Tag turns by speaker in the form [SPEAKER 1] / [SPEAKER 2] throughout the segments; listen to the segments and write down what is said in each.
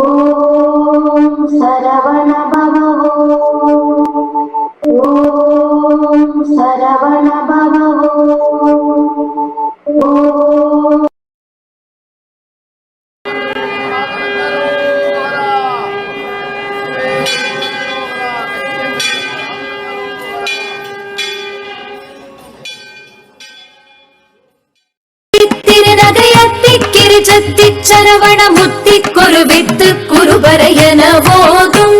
[SPEAKER 1] ஓம் சரவண பவோ ஓம் Saravana பவோ
[SPEAKER 2] ஜத்தி சத்திச் Saravana முத்திக்கொரு with குருபரையன போதும்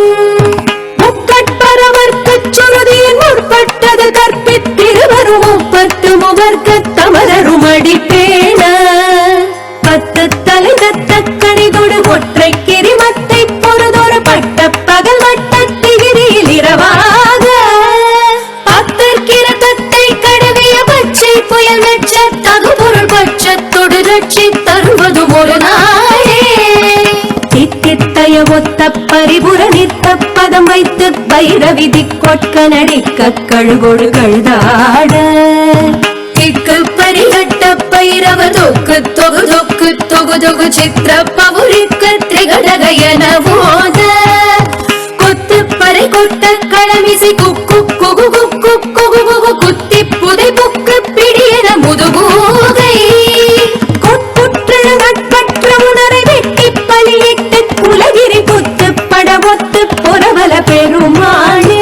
[SPEAKER 2] முக்கட்பரவர்க்கு சுருதியின் முற்பட்டது கற்பித்திருவரும் முப்பத்து முகர்க்கத் தமரரும் அடிப்பேன பத்து தலை தத்த கணிதொடு ஒற்றை கிரிமத்தை பொறுதொரு பட்ட பகல் வட்ட திகிரியில் இரவாக. பத்தற்கிரகத்தை கடவிய பச்சை புயல் வெச்ச தகுபொருள் பட்சத்தொடு ரட்சி தருவதும் ஒரு நாளே தித்தித்தய ஒத்த பரிபுர நித்த பதம் வைத்து பைரவி திக்கொட்க நடிக்க கழுகொழு கழுதாட. திக்கு பரிகட்ட பைரவ தொக்கு தொகு தொக்கு தொகு தொகு சித்திர பவுரிக்கு திரிகடகையன போத கொத்து பறை கொட்ட களமிசை குக்கு குகு குக்கு படவொத்து புறவல பெருமாளே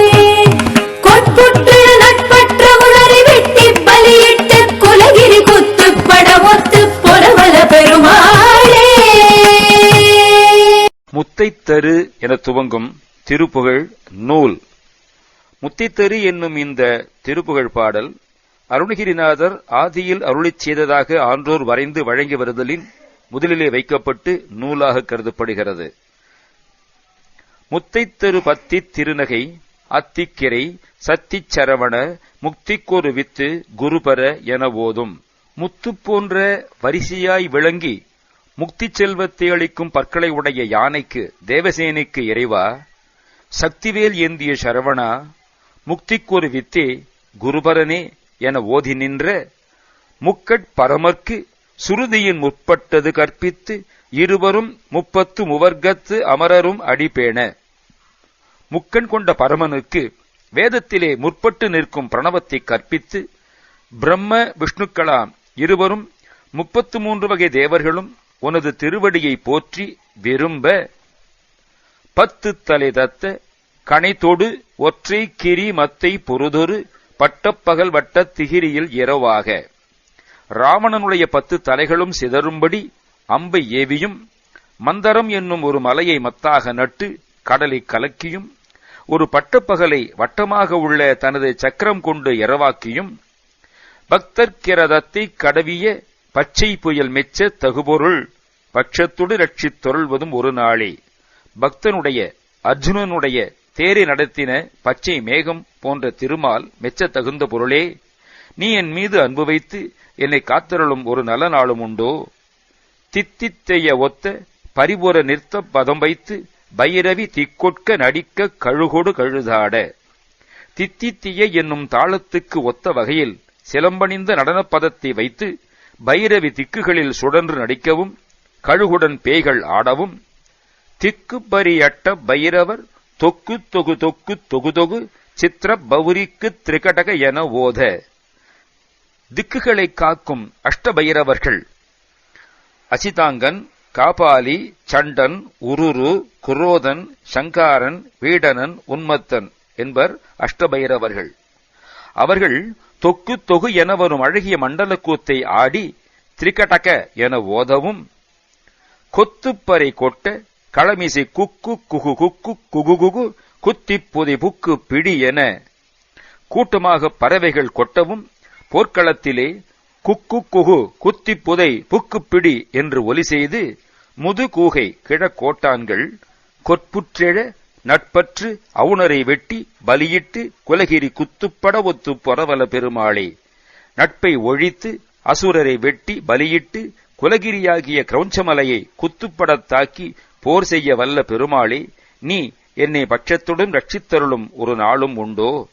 [SPEAKER 2] கொட்புற்ற நட்பற்ற உணரை வெட்டி பலியிட்டு குலகிரி குத்துப்பட ஒத்து புறவல பெருமாளே
[SPEAKER 3] முத்தைத்தரு என துவங்கும் திருப்புகழ் நூல். முத்தித்தரு என்னும் இந்த திருப்புகழ் பாடல் அருணகிரிநாதர் ஆதியில் அருளிச் செய்ததாக ஆன்றோர் வரைந்து வழங்கி வருதலின் முதலிலே வைக்கப்பட்டு நூலாக கருதப்படுகிறது. முத்தைத்தரு பத்தி திருநகை அத்திக்கிரை சத்திச் சரவண முக்திக்கொரு வித்து குருபர என ஓதும். முத்து போன்ற வரிசையாய் விளங்கி முக்தி செல்வத்தை அளிக்கும் பற்களை உடைய யானைக்கு தேவசேனைக்கு இறைவா சக்திவேல் ஏந்திய சரவணா முக்திக்கொரு வித்தே குருபரனே என ஓதி நின்ற முக்கட் பரமர்க்கு சுருதியின் முற்பட்டது கற்பித்து இருவரும் முப்பத்து முவர்க்கத்து அமரரும் அடிபேண முக்கண் கொண்ட பரமனுக்கு வேதத்திலே முற்பட்டு நிற்கும் பிரணவத்தை கற்பித்து பிரம்ம விஷ்ணுக்களாம் இருவரும் முப்பத்து மூன்று வகை தேவர்களும் உனது திருவடியை போற்றி விரும்ப. பத்து தலை தத்த கனைத்தொடு ஒற்றை கிரி மத்தை பொருதொரு பட்டப்பகல் வட்ட திகிரியில் இரவாக. ராவணனுடைய பத்து தலைகளும் சிதறும்படி அம்பை ஏவியும் மந்தரம் என்னும் ஒரு மலையை மத்தாக நட்டு கடலை கலக்கியும் ஒரு பட்டப்பகலை வட்டமாக உள்ள தனது சக்கரம் கொண்டு இரவாக்கியும் பக்தர்கிரதத்தை கடவிய பச்சை புயல் மெச்ச தகுபொருள் பட்சத்துடு ரட்சித் தொருள்வதும் ஒரு நாளே. பக்தனுடைய அர்ஜுனனுடைய தேரை நடத்தின பச்சை மேகம் போன்ற திருமால் மெச்ச தகுந்த பொருளே. நீ என் மீது அன்பு வைத்து என்னை காத்தருளும் ஒரு நல்ல நாளும் உண்டோ? தித்தித்தைய ஒத்த பரிபுர நிறுத்த பதம் வைத்து பைரவி திக்கொட்க நடிக்க கழுகொடு கழுதாட. தித்தித்திய என்னும் தாளத்துக்கு ஒத்த வகையில் சிலம்பணிந்த நடனப் பதத்தை வைத்து பைரவி திக்குகளில் சுழன்று நடிக்கவும் கழுகுடன் பேய்கள் ஆடவும் திக்கு பரியட்ட பைரவர் தொக்கு தொகு தொக்கு தொகு தொகு சித்திர பௌரிக்கு திரிகடக என ஓத. திக்குகளை காக்கும் அஷ்டபைரவர்கள் அசிதாங்கன் காபாலி சண்டன் உருரு குரோதன் சங்காரன் வீடனன் உன்மத்தன் என்பர் அஷ்டபைரவர்கள். அவர்கள் தொக்கு தொகு என வரும் அழகிய மண்டலக்கூத்தை ஆடி திரிகடக என ஓதவும் கொத்துப்பறை கொட்ட களமிசை குக்கு குகு குக்கு குகு குகு குத்திப் புதை புக்கு பிடி என கூட்டமாக பறவைகள் கொட்டவும் போர்க்களத்திலே குக்கு குகு குத்திப் புதை புக்கு பிடி என்று ஒலி செய்து முது கூகை கிழக்கோட்டான்கள் கொற்புற்றெழ நட்பற்று அவுணரை வெட்டி பலியிட்டு குலகிரி குத்துப்பட ஒத்து பொறவல பெருமாளே. நட்பை ஒழித்து அசுரரை வெட்டி பலியிட்டு குலகிரியாகிய கிரௌஞ்சமலையை குத்துப்படத் தாக்கி போர் செய்ய வல்ல பெருமாளே நீ என்னை பட்சத்துடன் ரட்சித்தருளும் ஒரு நாளும் உண்டோ?